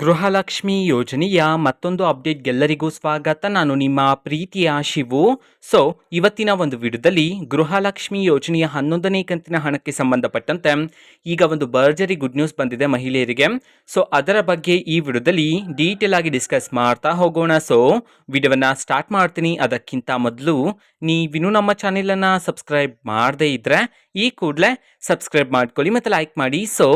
ಗೃಹಲಕ್ಷ್ಮಿ ಯೋಜನೆಯ ಮತ್ತೊಂದು ಅಪ್ಡೇಟ್ಗೆಲ್ಲರಿಗೂ ಸ್ವಾಗತ. ನಾನು ನಿಮ್ಮ ಪ್ರೀತಿಯ ಶಿವು. ಸೊ ಇವತ್ತಿನ ಒಂದು ವಿಡಿಯೋದಲ್ಲಿ ಗೃಹಲಕ್ಷ್ಮಿ ಯೋಜನೆಯ ಹನ್ನೊಂದನೇ ಕಂತಿನ ಹಣಕ್ಕೆ ಸಂಬಂಧಪಟ್ಟಂತೆ ಈಗ ಒಂದು ಭರ್ಜರಿ ಗುಡ್ ನ್ಯೂಸ್ ಬಂದಿದೆ ಮಹಿಳೆಯರಿಗೆ. ಸೊ ಅದರ ಬಗ್ಗೆ ಈ ವಿಡಿಯೋದಲ್ಲಿ ಡೀಟೇಲ್ ಆಗಿ ಡಿಸ್ಕಸ್ ಮಾಡ್ತಾ ಹೋಗೋಣ. ಸೊ ವಿಡಿಯೋವನ್ನು ಸ್ಟಾರ್ಟ್ ಮಾಡ್ತೀನಿ. ಅದಕ್ಕಿಂತ ಮೊದಲು ನೀವಿನ್ನೂ ನಮ್ಮ ಚಾನೆಲನ್ನು ಸಬ್ಸ್ಕ್ರೈಬ್ ಮಾಡದೇ ಇದ್ದರೆ ಈ ಕೂಡಲೇ ಸಬ್ಸ್ಕ್ರೈಬ್ ಮಾಡ್ಕೊಳ್ಳಿ ಮತ್ತು ಲೈಕ್ ಮಾಡಿ. ಸೊ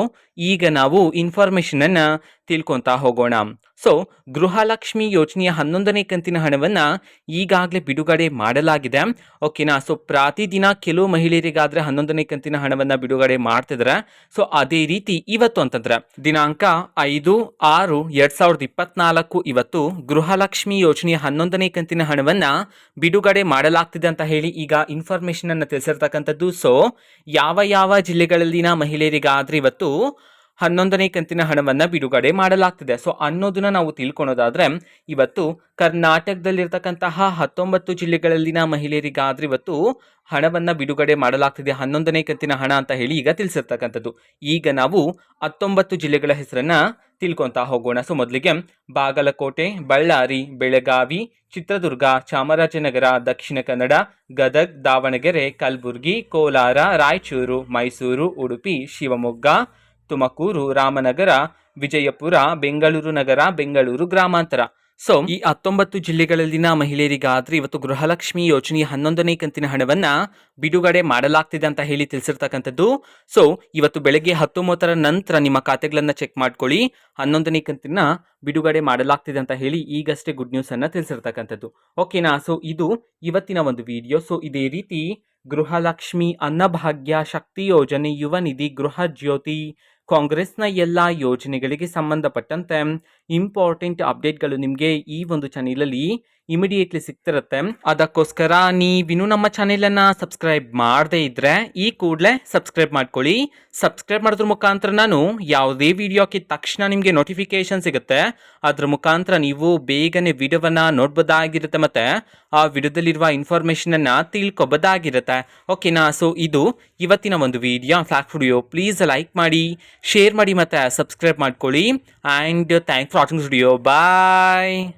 ಈಗ ನಾವು ಇನ್ಫಾರ್ಮೇಷನನ್ನು ತಿಳ್ಕೊತಾ ಹೋಗೋಣ. ಸೊ ಗೃಹಲಕ್ಷ್ಮಿ ಯೋಜನೆಯ ಹನ್ನೊಂದನೇ ಕಂತಿನ ಹಣವನ್ನು ಈಗಾಗಲೇ ಬಿಡುಗಡೆ ಮಾಡಲಾಗಿದೆ. ಓಕೆನಾ ಸೊ ಪ್ರತಿದಿನ ಕೆಲವು ಮಹಿಳೆಯರಿಗಾದರೆ ಹನ್ನೊಂದನೇ ಕಂತಿನ ಹಣವನ್ನು ಬಿಡುಗಡೆ ಮಾಡ್ತಿದ್ರೆ. ಸೊ ಅದೇ ರೀತಿ ಇವತ್ತು ಅಂತಂದ್ರೆ, ದಿನಾಂಕ ಐದು, ಆರು, ಎರಡ್ ಸಾವಿರದ ಇಪ್ಪತ್ನಾಲ್ಕು ಇವತ್ತು ಗೃಹಲಕ್ಷ್ಮಿ ಯೋಜನೆಯ ಹನ್ನೊಂದನೇ ಕಂತಿನ ಹಣವನ್ನು ಬಿಡುಗಡೆ ಮಾಡಲಾಗ್ತಿದೆ ಅಂತ ಹೇಳಿ ಈಗ ಇನ್ಫಾರ್ಮೇಷನನ್ನು ತಿಳಿಸಿರ್ತಕ್ಕಂಥದ್ದು. ಸೊ ಯಾವ ಯಾವ ಜಿಲ್ಲೆಗಳಲ್ಲಿನ ಮಹಿಳೆಯರಿಗಾದ್ರೆ ಇವತ್ತು ಹನ್ನೊಂದನೇ ಕಂತಿನ ಹಣವನ್ನು ಬಿಡುಗಡೆ ಮಾಡಲಾಗ್ತಿದೆ. ಸೊ ಅನ್ನೋದನ್ನ ನಾವು ತಿಳ್ಕೊಳೋದಾದ್ರೆ, ಇವತ್ತು ಕರ್ನಾಟಕದಲ್ಲಿರ್ತಕ್ಕಂತಹ ಹತ್ತೊಂಬತ್ತು ಜಿಲ್ಲೆಗಳಲ್ಲಿನ ಮಹಿಳೆಯರಿಗಾದ್ರೆ ಇವತ್ತು ಹಣವನ್ನು ಬಿಡುಗಡೆ ಮಾಡಲಾಗ್ತಿದೆ. ಹನ್ನೊಂದನೇ ಕಂತಿನ ಹಣ ಅಂತ ಹೇಳಿ ಈಗ ತಿಳಿಸಿರ್ತಕ್ಕಂಥದ್ದು. ಈಗ ನಾವು ಹತ್ತೊಂಬತ್ತು ಜಿಲ್ಲೆಗಳ ಹೆಸರನ್ನ ತಿಳ್ಕೊತಾ ಹೋಗೋಣ. ಸೊ ಮೊದಲಿಗೆ ಬಾಗಲಕೋಟೆ, ಬಳ್ಳಾರಿ, ಬೆಳಗಾವಿ, ಚಿತ್ರದುರ್ಗ, ಚಾಮರಾಜನಗರ, ದಕ್ಷಿಣ ಕನ್ನಡ, ಗದಗ್, ದಾವಣಗೆರೆ, ಕಲಬುರಗಿ, ಕೋಲಾರ, ರಾಯಚೂರು, ಮೈಸೂರು, ಉಡುಪಿ, ಶಿವಮೊಗ್ಗ ತುಮಕೂರು, ರಾಮನಗರ, ವಿಜಯಪುರ, ಬೆಂಗಳೂರು ನಗರ, ಬೆಂಗಳೂರು ಗ್ರಾಮಾಂತರ. ಸೊ ಈ ಹತ್ತೊಂಬತ್ತು ಜಿಲ್ಲೆಗಳಲ್ಲಿನ ಮಹಿಳೆಯರಿಗಾದ್ರೆ ಇವತ್ತು ಗೃಹಲಕ್ಷ್ಮಿ ಯೋಜನೆಯ ಹನ್ನೊಂದನೇ ಕಂತಿನ ಹಣವನ್ನ ಬಿಡುಗಡೆ ಮಾಡಲಾಗ್ತಿದೆ ಅಂತ ಹೇಳಿ ತಿಳಿಸಿರ್ತಕ್ಕಂಥದ್ದು. ಸೊ ಇವತ್ತು ಬೆಳಗ್ಗೆ ಹತ್ತೊಂಬತ್ತರ ನಂತರ ನಿಮ್ಮ ಖಾತೆಗಳನ್ನ ಚೆಕ್ ಮಾಡ್ಕೊಳ್ಳಿ. ಹನ್ನೊಂದನೇ ಕಂತಿನ ಬಿಡುಗಡೆ ಮಾಡಲಾಗ್ತಿದೆ ಅಂತ ಹೇಳಿ ಈಗಷ್ಟೇ ಗುಡ್ ನ್ಯೂಸ್ ಅನ್ನ ತಿಳಿಸಿರ್ತಕ್ಕಂಥದ್ದು. ಓಕೆನಾ ಸೊ ಇದು ಇವತ್ತಿನ ಒಂದು ವಿಡಿಯೋ ಸೊ ಇದೇ ರೀತಿ ಗೃಹಲಕ್ಷ್ಮಿ ಅನ್ನಭಾಗ್ಯ ಶಕ್ತಿ ಯೋಜನೆ ಯುವ ನಿಧಿ ಗೃಹ ಜ್ಯೋತಿ ಕಾಂಗ್ರೆಸ್ನ ಎಲ್ಲ ಯೋಜನೆಗಳಿಗೆ ಸಂಬಂಧಪಟ್ಟಂತೆ ಇಂಪಾರ್ಟೆಂಟ್ ಅಪ್ಡೇಟ್ಗಳು ನಿಮಗೆ ಈ ಒಂದು ಚಾನೆಲಲ್ಲಿ ಇಮಿಡಿಯೇಟ್ಲಿ ಸಿಗ್ತಿರುತ್ತೆ. ಅದಕ್ಕೋಸ್ಕರ ನೀವಿನ್ನೂ ನಮ್ಮ ಚಾನೆಲನ್ನು ಸಬ್ಸ್ಕ್ರೈಬ್ ಮಾಡದೇ ಇದ್ದರೆ ಈ ಕೂಡಲೇ ಸಬ್ಸ್ಕ್ರೈಬ್ ಮಾಡ್ಕೊಳ್ಳಿ. ಸಬ್ಸ್ಕ್ರೈಬ್ ಮಾಡೋದ್ರ ಮುಖಾಂತರ ನಾನು ಯಾವುದೇ ವಿಡಿಯೋ ಹಾಕಿದ ತಕ್ಷಣ ನಿಮಗೆ ನೋಟಿಫಿಕೇಶನ್ ಸಿಗುತ್ತೆ. ಅದ್ರ ಮುಖಾಂತರ ನೀವು ಬೇಗನೆ ವಿಡಿಯೋವನ್ನು ನೋಡ್ಬೋದಾಗಿರುತ್ತೆ ಮತ್ತು ಆ ವಿಡಿಯೋದಲ್ಲಿರುವ ಇನ್ಫಾರ್ಮೇಷನನ್ನು ತಿಳ್ಕೊಬೋದಾಗಿರುತ್ತೆ. ಓಕೆನಾ ಸೊ ಇದು ಇವತ್ತಿನ ಒಂದು video vlog video please like ಮಾಡಿ ಶೇರ್ ಮಾಡಿ ಮತ್ತು ಸಬ್ಸ್ಕ್ರೈಬ್ ಮಾಡ್ಕೊಳ್ಳಿ. And thank for watching this video. Bye.